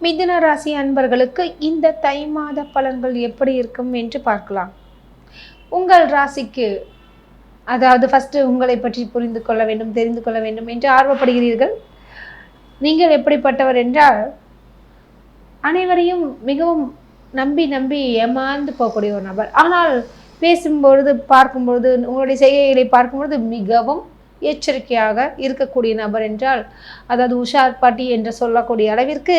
மிதுன ராசி அன்பர்களுக்கு இந்த தை மாத பலன்கள் எப்படி இருக்கும் என்று பார்க்கலாம். உங்கள் ராசிக்கு அதாவது ஃபஸ்ட்டு உங்களை பற்றி புரிந்து கொள்ள வேண்டும் தெரிந்து கொள்ள வேண்டும் என்று ஆர்வப்படுகிறீர்கள். நீங்கள் எப்படிப்பட்டவர் என்றால் அனைவரையும் மிகவும் நம்பி நம்பி ஏமாந்து போகக்கூடிய ஒரு நபர். ஆனால் பேசும்பொழுது பார்க்கும்பொழுது உங்களுடைய செய்கைகளை பார்க்கும்பொழுது மிகவும் எச்சரிக்கையாக இருக்கக்கூடிய நபர் என்றால் அதாவது உஷார் பாட்டி என்று சொல்லக்கூடிய அளவிற்கு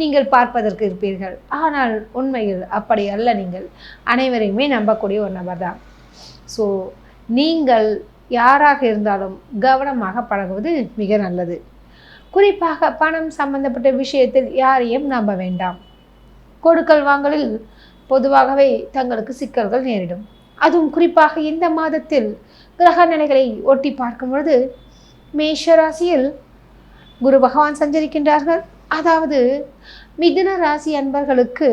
நீங்கள் பார்ப்பதற்கு இருப்பீர்கள். ஆனால் உண்மையில் அப்படி அல்ல நீங்கள். அனைவரையுமே நம்பக்கூடிய ஒரு நபர் தான் ஸோ நீங்கள் யாராக இருந்தாலும் கவனமாக பழகுவது மிக நல்லது. குறிப்பாக பணம் சம்பந்தப்பட்ட விஷயத்தில் யாரையும் நம்ப வேண்டாம். கொடுக்கல் வாங்கலில் பொதுவாகவே தங்களுக்கு சிக்கல்கள் நேரிடும். அதுவும் குறிப்பாக இந்த மாதத்தில் கிரக நிலைகளை ஒட்டி பார்க்கும் பொழுது மேஷ ராசியில் குரு பகவான் சஞ்சரிக்கின்றார்கள். அதாவது மிதுன ராசி அன்பர்களுக்கு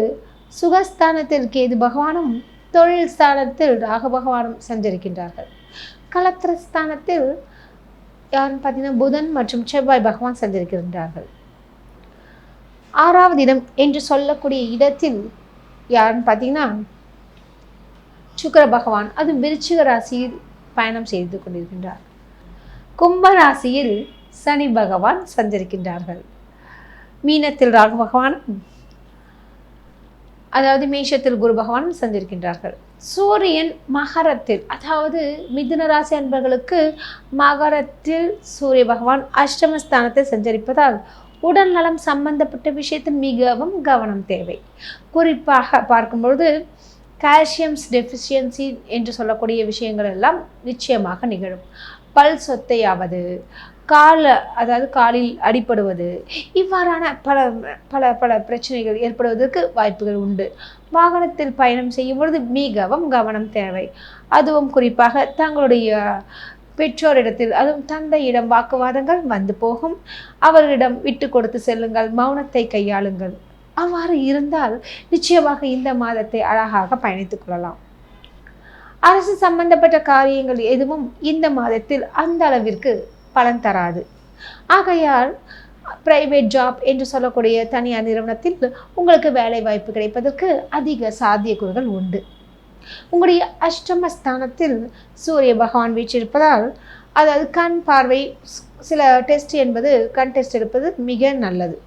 சுகஸ்தானத்தில் கேது பகவானும் தொழில் ஸ்தானத்தில் ராகு பகவானும் சஞ்சரிக்கின்றார்கள். கலத்திரஸ்தானத்தில் யாருன்னு பார்த்தீங்கன்னா புதன் மற்றும் செவ்வாய் பகவான் சஞ்சரிக்கின்றார்கள். ஆறாவது இடம் என்று சொல்லக்கூடிய இடத்தில் யாருன்னு பார்த்தீங்கன்னா சுக்கர பகவான் அது விருச்சிக ராசியில் பயணம் செய்து கொண்டிருக்கின்றார். கும்ப ராசியில் சனி பகவான் சஞ்சரிக்கின்றார்கள். மீனத்தில் ராகு பகவான் அதாவது மேஷத்தில் குரு பகவான் சஞ்சரிக்கின்றார்கள். சூரியன் மகரத்தில் அதாவது மிதுன ராசி அன்பர்களுக்கு மகரத்தில் சூரிய பகவான் அஷ்டமஸ்தானத்தை சஞ்சரிப்பதால் உடல் நலம் சம்பந்தப்பட்ட விஷயத்தில் மிகவும் கவனம் தேவை. குறிப்பாக பார்க்கும்பொழுது கால்சியம்ஸ் டெஃபிஷியன்சி என்று சொல்லக்கூடிய விஷயங்கள் எல்லாம் நிச்சயமாக நிகழும். பல் சொத்தையாவது கால அதாவது காலில் அடிப்படுவது இவ்வாறான பல பல பல பிரச்சனைகள் ஏற்படுவதற்கு வாய்ப்புகள் உண்டு. வாகனத்தில் பயணம் செய்யும் பொழுது மிகவும் கவனம் தேவை. அதுவும் குறிப்பாக தங்களுடைய பெற்றோரிடத்தில் அதுவும் தந்தையிடம் வாக்குவாதங்கள் வந்து போகும். அவர்களிடம் விட்டு கொடுத்து செல்லுங்கள் மௌனத்தை கையாளுங்கள். அவ்வாறு இருந்தால் நிச்சயமாக இந்த மாதத்தை அழகாக பயணித்துக் கொள்ளலாம். அரசு சம்பந்தப்பட்ட காரியங்கள் எதுவும் இந்த மாதத்தில் அந்த அளவிற்கு பலன் தராது. ஆகையால் பிரைவேட் ஜாப் என்று சொல்லக்கூடிய தனியார் நிறுவனத்தில் உங்களுக்கு வேலை வாய்ப்பு கிடைப்பதற்கு அதிக சாத்தியக்கூறுகள் உண்டு. உங்களுடைய அஷ்டமஸ்தானத்தில் சூரிய பகவான் வீச்சிருப்பதால் அதாவது கண் பார்வை சில டெஸ்ட் என்பது கண் டெஸ்ட் எடுப்பது மிக நல்லது.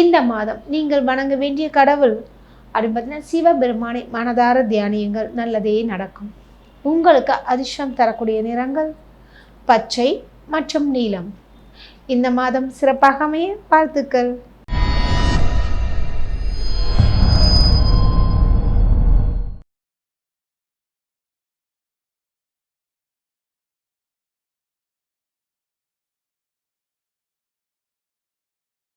இந்த மாதம் நீங்கள் வணங்க வேண்டிய கடவுள். அப்படின்னு பார்த்தீங்கன்னா சிவபெருமானை மனதார தியானியுங்கள். நல்லதே நடக்கும். உங்களுக்கு அதிர்ஷ்டம் தரக்கூடிய நிறங்கள் பச்சை மற்றும் நீலம். இந்த மாதம் சிறப்பாகவே வாழ்த்துக்கள்.